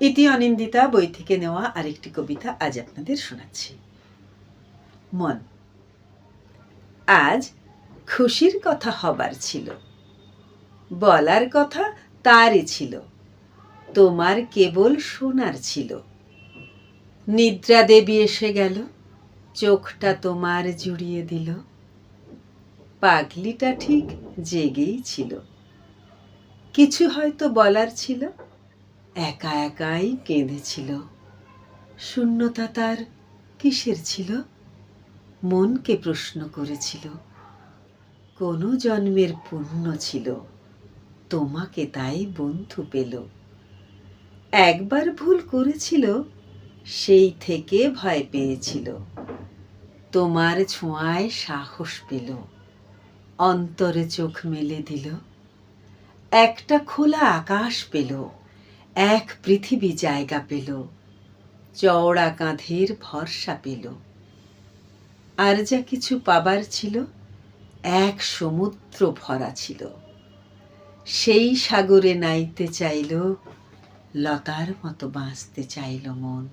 ইতি অনিন্দিতা বই থেকে নেওয়া আরেকটি কবিতা আজ আপনাদের শোনাচ্ছি। মন। আজ খুশির কথা হবার ছিল। বলার কথা তারই ছিল। তোমার কেবল শোনার ছিল। নিদ্রা দেবী এসে গেল। চোখটা তোমার জুড়িয়ে দিল। পাগলিটা ঠিক জেগেই ছিল। কিছু হয়তো বলার ছিল। একা একাই কেঁদেছিল। শূন্যতা তার কিসের ছিল? মনকে প্রশ্ন করেছিল। কোনো জন্মের পুণ্য ছিল। তোমাকে তাই বন্ধু পেল। একবার ভুল করেছিল, সেই থেকে ভয় পেয়েছিল। তোমার ছোঁয়ায় সাহস পেল। অন্তরে চোখ মেলে দিল। একটা খোলা আকাশ পেল। এক পৃথিবী জায়গা পেল, চওড়া কাঁধের ভরসা পেল। আর যা কিছু পাবার ছিল, এক সমুদ্র ভরা ছিল। সেই সাগরে নাইতে চাইল, লতার মতো বাঁচতে চাইল মন।